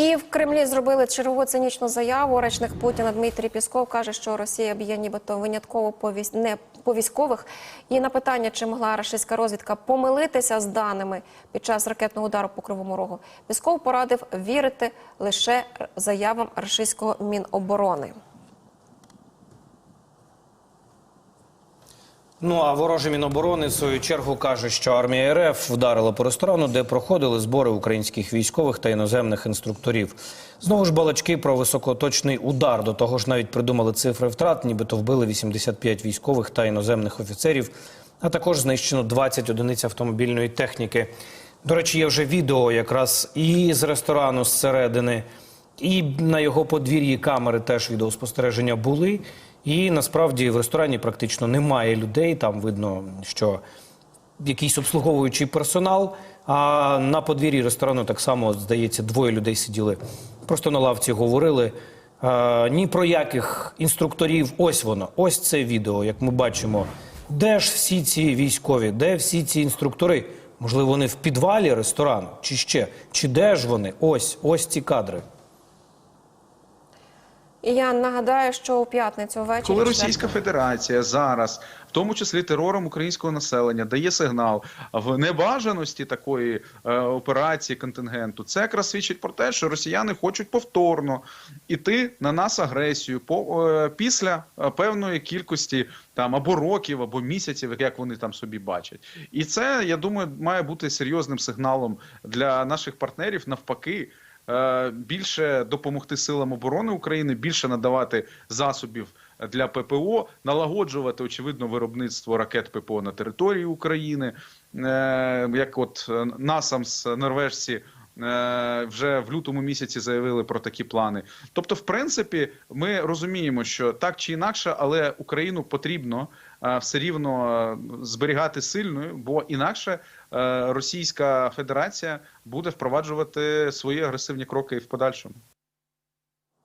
І в Кремлі зробили чергову цинічну заяву. Речник Путіна Дмитрій Пісков каже, що Росія б'є нібито винятково по військ... не по військових. І на питання, чи могла рашистська розвідка помилитися з даними під час ракетного удару по Кривому Рогу, Пісков порадив вірити лише заявам рашистського міноборони. Ну а ворожий міноборони в свою чергу каже, що армія РФ вдарила по ресторану, де проходили збори українських військових та іноземних інструкторів. Знову ж балачки про високоточний удар. До того ж, навіть придумали цифри втрат, нібито вбили 85 військових та іноземних офіцерів, а також знищено 20 одиниць автомобільної техніки. До речі, є вже відео якраз і з ресторану зсередини, і на його подвір'ї камери теж відеоспостереження були. І насправді в ресторані практично немає людей. Там видно, що якийсь обслуговуючий персонал. А на подвір'ї ресторану так само, здається, двоє людей сиділи. Просто на лавці говорили. А, ні про яких інструкторів. Ось воно, ось це відео, як ми бачимо. Де ж всі ці військові, де всі ці інструктори? Можливо, вони в підвалі ресторану, чи ще? Чи де ж вони? Ось, ось ці кадри. І я нагадаю, що у п'ятницю ввечері Коли Російська Федерація зараз, в тому числі терором українського населення, дає сигнал в небажаності такої е, операції контингенту, це якраз свідчить про те, що росіяни хочуть повторно іти на нас агресію по е, після е, певної кількості там або років, або місяців, як вони там собі бачать. І це я думаю, має бути серйозним сигналом для наших партнерів навпаки більше допомогти силам оборони України, більше надавати засобів для ППО, налагоджувати очевидно виробництво ракет ППО на території України. Е, Як от е, НАСАМС норвежці. Е, Вже в лютому місяці заявили про такі плани. Тобто, в принципі, ми розуміємо, що так чи інакше, але Україну потрібно е, все рівно е, зберігати сильною, бо інакше Російська Федерація буде впроваджувати свої агресивні кроки в подальшому.